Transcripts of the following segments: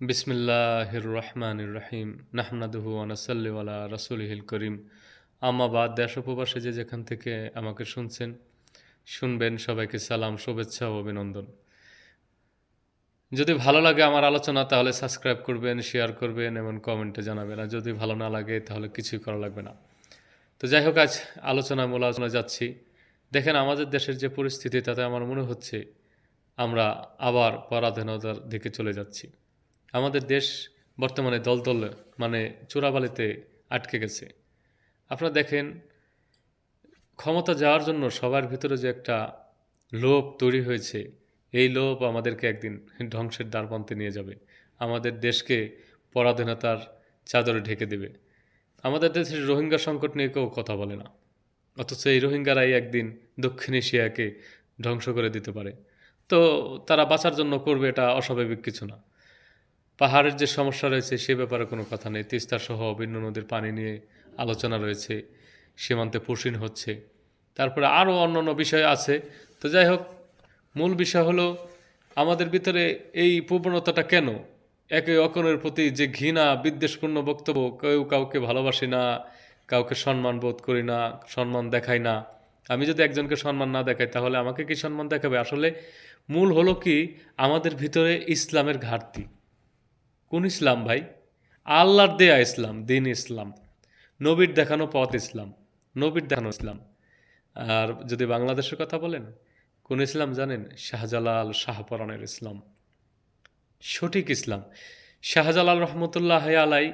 বিসমিল্লাহির রহমানির রহিম নাহমাদুহু আনাসাল্লি আলা রাসুলহিল করিম। আমাবাদ দেশ উপবাসে যে যেখান থেকে আমাকে শুনছেন, শুনবেন, সবাইকে সালাম, শুভেচ্ছা ও অভিনন্দন। যদি ভালো লাগে আমার আলোচনা, তাহলে সাবস্ক্রাইব করবেন, শেয়ার করবেন, এবং কমেন্টে জানাবেন। আর যদি ভালো না লাগে, তাহলে কিছুই করা লাগবে না। তো যাই হোক, আজ আলোচনা মূল আলোচনা যাচ্ছি। দেখেন, আমাদের দেশের যে পরিস্থিতি, তাতে আমার মনে হচ্ছে আমরা আবার পরাধীনতার দিকে চলে যাচ্ছি। আমাদের দেশ বর্তমানে দলদল মানে চোরাবালিতে আটকে গেছে। আপনারা দেখেন, ক্ষমতা যাওয়ার জন্য সবার ভিতরে যে একটা লোভ তৈরি হয়েছে, এই লোভ আমাদেরকে একদিন ধ্বংসের দ্বারপ্রান্তে নিয়ে যাবে। আমাদের দেশকে পরাধীনতার চাদরে ঢেকে দেবে। আমাদের দেশের রোহিঙ্গা সংকট নিয়ে কেউ কথা বলে না। অথচ এই রোহিঙ্গারাই একদিন দক্ষিণ এশিয়াকে ধ্বংস করে দিতে পারে। তো তারা বাঁচার জন্য করবে এটা অস্বাভাবিক কিছু না। পাহাড়ের যে সমস্যা রয়েছে, সে ব্যাপারে কোনো কথা নেই। তিস্তা সহ ভিন্ন নদীর পানি নিয়ে আলোচনা রয়েছে, সীমান্তে পুষিন হচ্ছে। তারপরে আরও অন্য অন্য বিষয় আছে। তো যাই হোক, মূল বিষয় হলো, আমাদের ভিতরে এই প্রবণতাটা কেন? একে অপরের প্রতি যে ঘৃণা, বিদ্বেষপূর্ণ বক্তব্য, কেউ কাউকে ভালোবাসি না, কাউকে সম্মান বোধ করি না, সম্মান দেখাই না। আমি যদি একজনকে সম্মান না দেখাই, তাহলে আমাকে কি সম্মান দেখাবে? আসলে মূল হলো কি? আমাদের ভিতরে ইসলামের ঘাটতি। কোন ইসলাম ভাই? আল্লাহর দেয়া ইসলাম, দিন ইসলাম। নবীর দেখানো পথ ইসলাম, নবীর দেখানো ইসলাম। আর যদি বাংলাদেশের কথা বলেন, কোন ইসলাম জানেন? শাহজালাল শাহপরানের ইসলাম। সঠিক ইসলাম। শাহজালাল রহমতুল্লাহ আলাই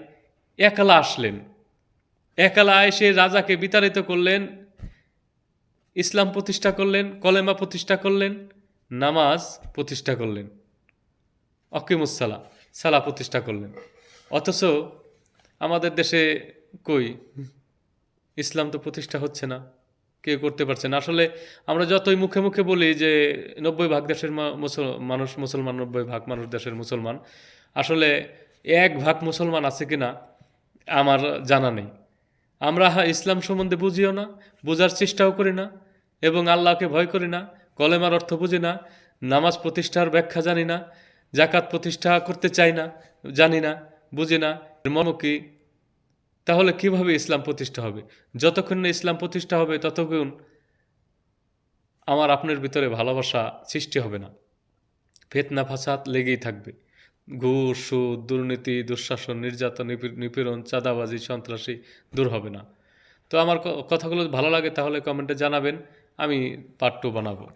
একলা আসলেন। একলা এসে রাজাকে বিতাড়িত করলেন, ইসলাম প্রতিষ্ঠা করলেন, কলেমা প্রতিষ্ঠা করলেন, নামাজ প্রতিষ্ঠা করলেন। অকিমুসালা সালা প্রতিষ্ঠা করলেন। অথচ আমাদের দেশে কই? ইসলাম তো প্রতিষ্ঠা হচ্ছে না। কেউ করতে পারছে না। আসলে আমরা যতই মুখে মুখে বলি যে নব্বই ভাগ দেশের মানুষ মুসলমান, নব্বই ভাগ মানুষ দেশের মুসলমান, আসলে এক ভাগ মুসলমান আছে কি না আমার জানা নেই। আমরা ইসলাম সম্বন্ধে বুঝিও না, বোঝার চেষ্টাও করি না এবং আল্লাহকে ভয় করি না, কলেমার অর্থ বুঝি না, নামাজ প্রতিষ্ঠার ব্যাখ্যা জানি না জাকাত প্রতিষ্ঠা করতে চাই না, জানি না, বুঝি না, মর্ম কি? তাহলে কীভাবে ইসলাম প্রতিষ্ঠা হবে? যতক্ষণ না ইসলাম প্রতিষ্ঠা হবে, ততক্ষণ আমার আপনার ভিতরে ভালোবাসা সৃষ্টি হবে না। ফেতনা, ফাসাদ লেগেই থাকবে। ঘুষ, সুদ, দুর্নীতি, দুঃশাসন, নির্যাতন নিপীড়ন, চাঁদাবাজি, সন্ত্রাসী দূর হবে না। তো আমার কথাগুলো ভালো লাগে তাহলে কমেন্টে জানাবেন, আমি পার্ট টু বানাবো।